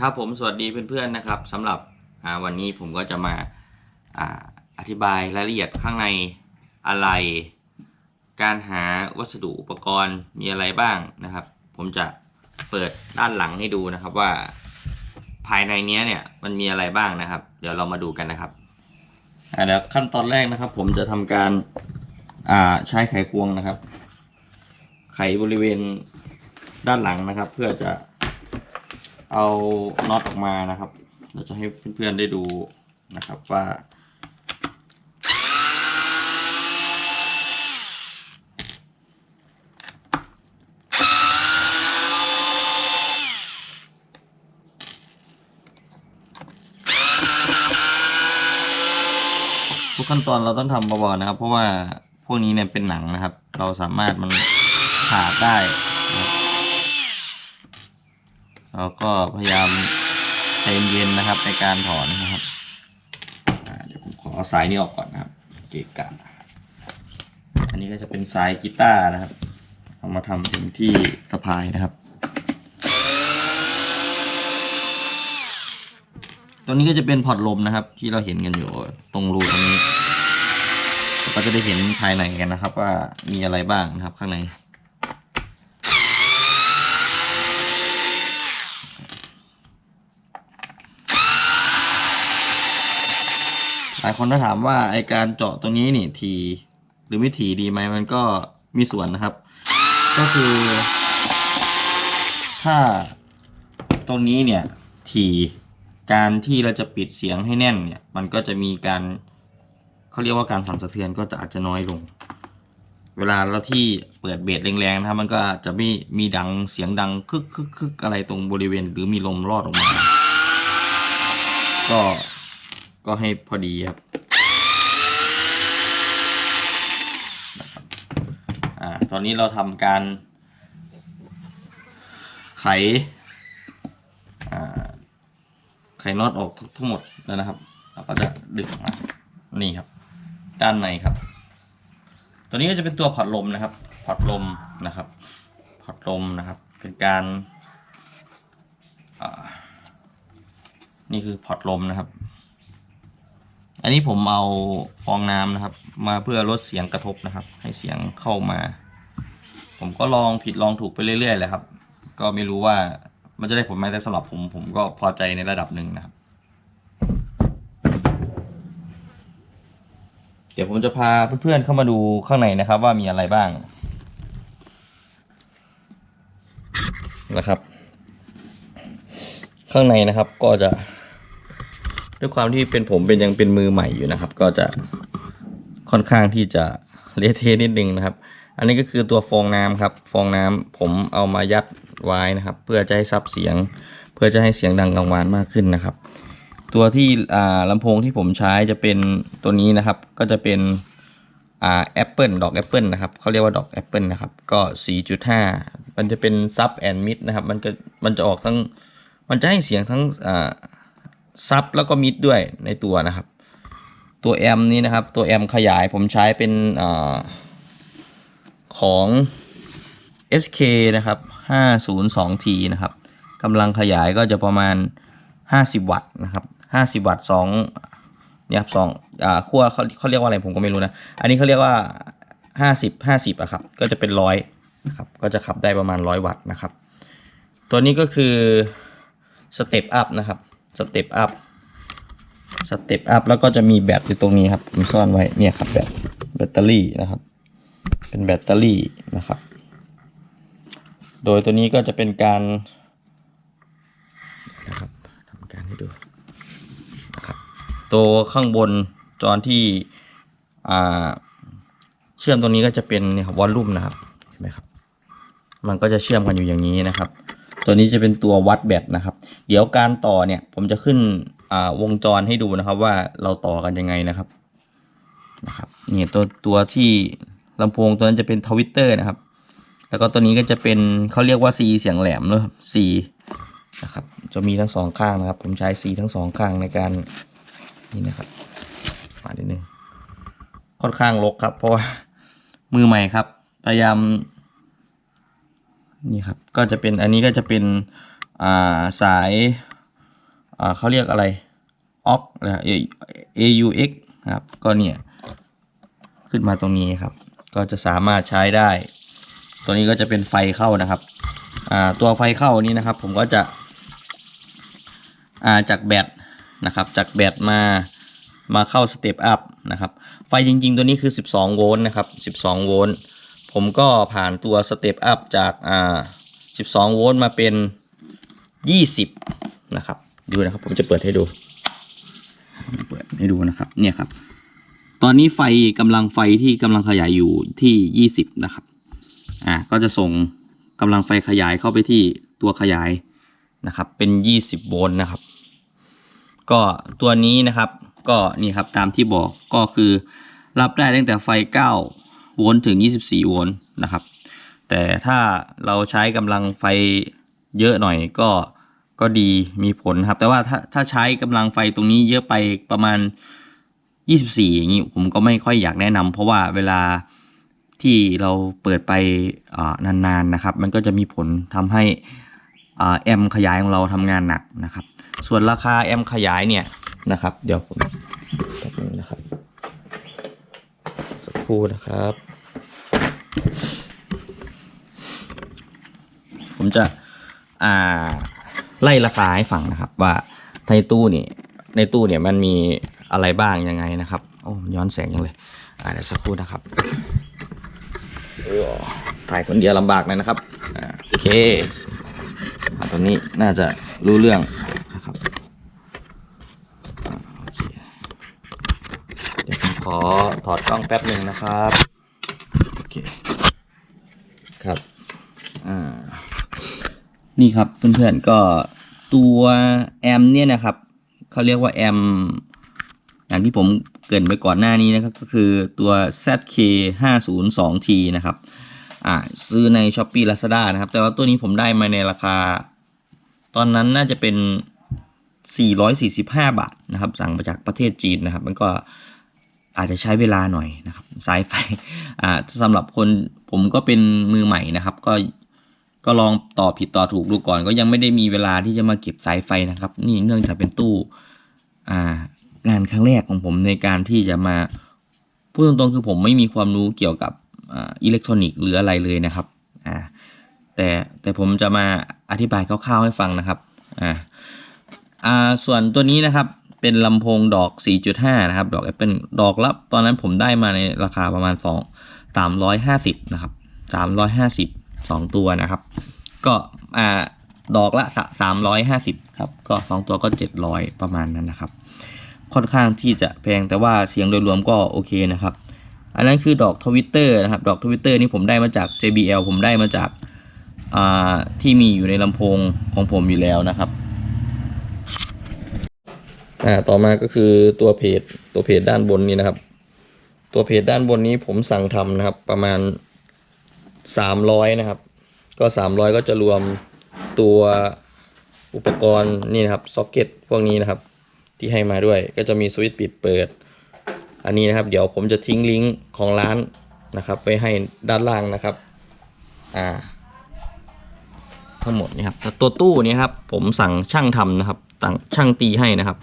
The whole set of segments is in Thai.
ครับผมสวัสดีเพื่อนๆนะครับสำหรับวันนี้ผมก็จะมาออธิบายรายละเอียดข้างในอะไร การหาวัสดุอุปกรณ์มีอะไรบ้างนะครับ ผมจะเปิดด้านหลังให้ดูนะครับว่า ภายในเนี้ยเนี่ยมันมีอะไรบ้างนะครับ เดี๋ยวเรามาดูกันนะครับอ่าเดี๋ยวขั้นตอนแรกนะครับ ผมจะทำการอ่าใช้ไขควงนะครับ ไขบริเวณด้านหลังนะครับ เพื่อจะ เอาน็อตออกมานะครับ เราจะให้เพื่อนๆได้ดูนะครับว่า ทุกขั้นตอนเราต้องทำเบาๆนะครับ เพราะว่าพวกนี้เนี่ยเป็นหนังนะครับ เราสามารถมันขาดได้ เราก็พยายามใจเย็นๆนะครับในการถอนนะครับเดี๋ยวผมขอเอาสายนี้ออกก่อนนะครับ เกะกะ อันนี้ก็จะเป็นสายกีตาร์นะครับ เอามาทำเป็นที่สะพายนะครับ ตัวนี้ก็จะเป็นพอร์ตลมนะครับ ที่เราเห็นกันอยู่ตรงรูตรงนี้เราก็จะได้เห็นภายในกันนะครับ ว่ามีอะไรบ้างนะครับข้างใน ลายคนถ้าถามว่าไอการเจาะตัวนี้นี่ทีหรือไม่ถีดีไหมมันก็มีส่วนนะครับ ก็คือ ถ้าตรงนี้เนี่ยทีการที่เราจะปิดเสียงให้แน่นเนี่ย มันก็จะมีการเขาเรียกว่าการสั่นสะเทือนก็จะอาจจะน้อยลง เวลาเราที่เปิดเบสแรงๆนะครับมันก็จจะไม่มีดังเสียงดังคึกคึกคึกอะไรตรงบริเวณ หรือมีลมรอดออกมา ก็ ก็ให้พอดีครับอ่าตอนนี้เราทำการ ไขอ่าไขน็อตออกทั้งหมดแล้วนะครับเราก็จะดึงออกมานี่ครับ ด้านในครับ ตัวนี้ก็จะเป็นตัวพอร์ตลมนะครับพอร์ตลมนะครับพอร์ตลมนะครับ เป็นการนี่คือพอร์ตลมนะครับ อันนี้ผมเอาฟองน้ำนะครับ มาเพื่อลดเสียงกระทบนะครับ ให้เสียงเข้ามา ผมก็ลองผิดลองถูกไปเรื่อยๆเลยครับ ก็ไม่รู้ว่ามันจะได้ผลไหมแต่สำหรับผมผมก็พอใจในระดับหนึ่งนะครับ เดี๋ยวผมจะพาเพื่อนๆเข้ามาดูข้างในนะครับ ว่ามีอะไรบ้างนะครับ ข้างในนะครับก็จะ ด้วยความที่เป็นผมเป็นยังเป็นมือใหม่อยู่นะครับ ก็จะค่อนข้างที่จะเละเทะนิดนึงนะครับ อันนี้ก็คือตัวฟองน้ำครับ ฟองน้ำผมเอามายัดไว้นะครับ เพื่อจะให้ซับเสียง เพื่อจะให้เสียงดังกังวานมากขึ้นนะครับ ตัวที่อ่าลำโพงที่ผมใช้จะเป็นตัวนี้นะครับ ก็จะเป็นอแอปเปิลดอกแอปเปิลนะครับเขาเรียกว่าดอกแอปเปิลนะครับ ก็ 4.5 มันจะเป็นซับแอนมิดนะครับ มันจะมันจะออกทั้ง มันจะให้เสียงทั้งอ่า ซับแล้วก็มิดด้วยในตัวนะครับ ตัวแอมนี้นะครับ ตัวแอมขยายผมใช้เป็นอของ SK นะครับ 502T นะครับกำลังขยายก็จะประมาณ 50 วัตต์นะครับ 50 วัตต์2เนี่ยครับสองอ่าขั้วเขาเขาเรียกว่าอะไรผมก็ไม่รู้นะ อันนี้เขาเรียกว่า 50 50อะครับ ก็จะเป็นร้อยนะครับ ก็จะขับได้ประมาณ 100 วัตต์นะครับ ตัวนี้ก็คือสเต็ปอัพนะครับ สเต็ปอัพสเต็ปอัพแล้วก็จะมีแบตอยู่ตรงนี้ครับผมซ่อนไว้เนี่ยครับแบตแบตเตอรี่นะครับ เป็นแบตเตอรี่นะครับ โดยตัวนี้ก็จะเป็นการนะครับทำการให้ดูนะครับตัวข้างบนจอที่อ่าเชื่อมตรงนี้ก็จะเป็นเนี่ยครับวอลลุ่มนะครับเห็นไหมครับ มันก็จะเชื่อมกันอยู่อย่างนี้นะครับ ตัวนี้จะเป็นตัววัดแบตนะครับ เดี๋ยวการต่อเนี่ยผมจะขึ้นวงจรให้ดูนะครับ ว่าเราต่อกันยังไงนะครับนะครับนี่ตัวตัวที่ลำโพงตัวนั้นจะเป็นทวิตเตอร์นะครับ แล้วก็ตัวนี้ก็จะเป็นเขาเรียกว่า C เสียงแหลมเนอะ C นะครับจะมีทั้งสองข้างนะครับ ผมใช้ C ทั้งสองข้างในการนี่นะครับมานิดนึงค่อนข้างรกครับ เพราะว่ามือใหม่ครับ พยายาม นี่ครับก็จะเป็นอันนี้ก็จะเป็นอ่าสายอ่าเขาเรียกอะไร aux นะ aux ครับก็เนี่ยขึ้นมาตรงนี้ครับ ก็จะสามารถใช้ได้ ตัวนี้ก็จะเป็นไฟเข้านะครับอ่าตัวไฟเข้านี้นะครับ ผมก็จะอ่าจากแบตนะครับจากแบตมามาเข้าสเต็ปอัพนะครับไฟจริง ๆ ตัวนี้คือ 12 โวลต์นะครับ 12 โวลต์ ผมก็ผ่านตัวสเต็ปอัพจากอ่า12 โวลต์มาเป็น 20 นะครับ ดูนะครับ ผมจะเปิดให้ดู เปิดให้ดูนะครับ เนี่ยครับ ตอนนี้ไฟกำลังไฟที่กำลังขยายอยู่ที่ 20 นะครับ อ่า ก็จะส่งกำลังไฟขยายเข้าไปที่ตัวขยายนะครับ เป็น 20 โวลต์นะครับ ก็ตัวนี้นะครับ ก็นี่ครับตามที่บอกก็คือรับได้ตั้งแต่ไฟ 9 โวลต์ถึง 24 โวลต์นะครับ แต่ถ้าเราใช้กำลังไฟเยอะหน่อยก็ก็ดีมีผลครับ แต่ว่าถ้าถ้าใช้กำลังไฟตรงนี้เยอะไปประมาณ 24 อย่างนี้ผมก็ไม่ค่อยอยากแนะนำเพราะว่าเวลาที่เราเปิดไปอ่านานๆนะครับ มันก็จะมีผลทำให้อ่าแอมป์ขยายของเราทำงานหนักนะครับ ส่วนราคาแอมป์ขยายเนี่ยนะครับ เดี๋ยวผมนะครับ สักครู่นะครับ ผมจะอ่าไล่ราคาให้ฟังนะครับ ว่าในตู้นี่ในตู้เนี่ยมันมีอะไรบ้างยังไงนะครับโอ้ย้อนแสงยังเลยอ่าเดี๋ยวสักครู่นะครับเออถ่ายคนเดียวลำบากหน่อยนะครับอ่าโอเคอ่าตอนนี้น่าจะรู้เรื่องนะครับอ่าโอเคเดี๋ยวผม ขอถอดกล้องแป๊บหนึ่งนะครับโอเคครับอ่านี่ครับเพื่อนๆก็ตัวแอมเนี่ยนะครับเขาเรียกว่าแอมอย่างที่ผมเกรินไปก่อนหน้านี้นะครับก็คือตัว ZK 5 0 2 T นะครับอ่าซื้อใน s h อ p e e Lazada นะครับ แต่ว่าตัวนี้ผมได้มาในราคา ตอนนั้นน่าจะเป็น 445 บาทนะครับ สั่งมาจากประเทศจีนนะครับ มันก็ อาจจะใช้เวลาหน่อยนะครับสายไฟอ่าสำหรับคนผมก็เป็นมือใหม่นะครับ ก็ก็ลองต่อผิดต่อถูกดูก่อน ก็ยังไม่ได้มีเวลาที่จะมาเก็บสายไฟนะครับ นี่เนื่องจากเป็นตู้อ่างานครั้งแรกของผมในการที่จะมาพูดตรงๆคือผมไม่มีความรู้เกี่ยวกับอ่าอิเล็กทรอนิกส์หรืออะไรเลยนะครับอ่าแต่แต่ผมจะมาอธิบายคร่าวๆให้ฟังนะครับอ่าอ่าส่วนตัวนี้นะครับ เป็นลำโพงดอก 4.5 นะครับ ดอก Apple ดอกละตอนนั้นผมได้มาในราคาประมาณ 2 350 นะครับ 350 2 ตัวนะครับ ก็อ่าดอกละสามร้อยห้าสิบครับ ก็สองตัวก็เจ็ดร้อยประมาณนั้นนะครับ ค่อนข้างที่จะแพงแต่ว่าเสียงโดยรวมก็โอเคนะครับ อันนั้นคือดอกทวิตเตอร์นะครับ ดอกทวิตเตอร์นี่ผมได้มาจาก JBL ผมได้มาจากที่มีอยู่ในลำโพงของผมอยู่แล้วนะครับ อ่าต่อมาก็คือตัวเพจตัวเพจด้านบนนี้นะครับ ตัวเพจด้านบนนี้ผมสั่งทำนะครับประมาณ 300 นะครับ ก็ 300 ก็จะรวมตัวอุปกรณ์นี่นะครับซ็อกเก็ตพวกนี้นะครับ ที่ให้มาด้วยก็จะมีสวิตช์ปิดเปิด อันนี้นะครับ เดี๋ยวผมจะทิ้งลิงก์ของร้านนะครับไว้ให้ด้านล่างนะครับอ่าทั้งหมดนี่ครับแต่ตัวตู้นี้ครับผมสั่งช่างทำนะครับต่างช่างตีให้นะครับ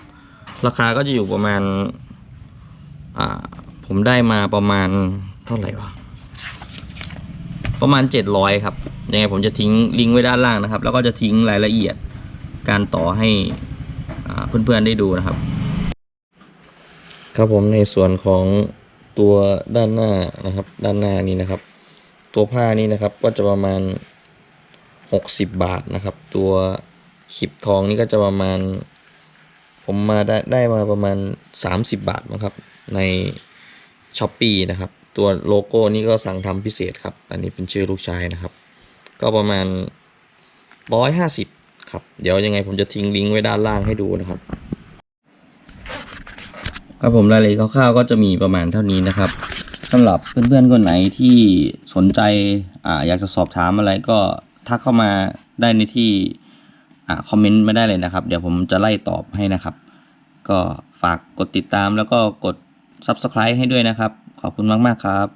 ราคาก็จะอยู่ประมาณ อ่า ผมได้มาประมาณเท่าไหร่วะ ประมาณ 700 ครับ ยังไงผมจะทิ้งลิงก์ไว้ด้านล่างนะครับ แล้วก็จะทิ้งรายละเอียดการต่อให้เพื่อนๆได้ดูนะครับ ครับผมในส่วนของตัวด้านหน้านะครับ ด้านหน้านี้นะครับ ตัวผ้านี้นะครับก็จะประมาณ 60 บาทนะครับ ตัวขีบทองนี่ก็จะประมาณ ผมมาได้ได้มาประมาณ 30 บาทนะครับ ในช้อปปีนะครับ ตัวโลโก้นี่ก็สั่งทำพิเศษครับ อันนี้เป็นชื่อลูกชายนะครับ ก็ประมาณ 150 ครับ เดี๋ยวยังไงผมจะทิ้งลิงก์ไว้ด้านล่างให้ดูนะครับ ครับผมรายละเอียดคร่าวๆก็จะมีประมาณเท่านี้นะครับสำหรับเพื่อนๆคนไหนที่สนใจอ่าอยากจะสอบถามอะไรก็ทักเข้ามาได้ในที่ คอมเมนต์ไม่ได้เลยนะครับ เดี๋ยวผมจะไล่ตอบให้นะครับ ก็ฝากกดติดตามแล้วก็กด Subscribe ให้ด้วยนะครับ ขอบคุณมาก ๆ ครับ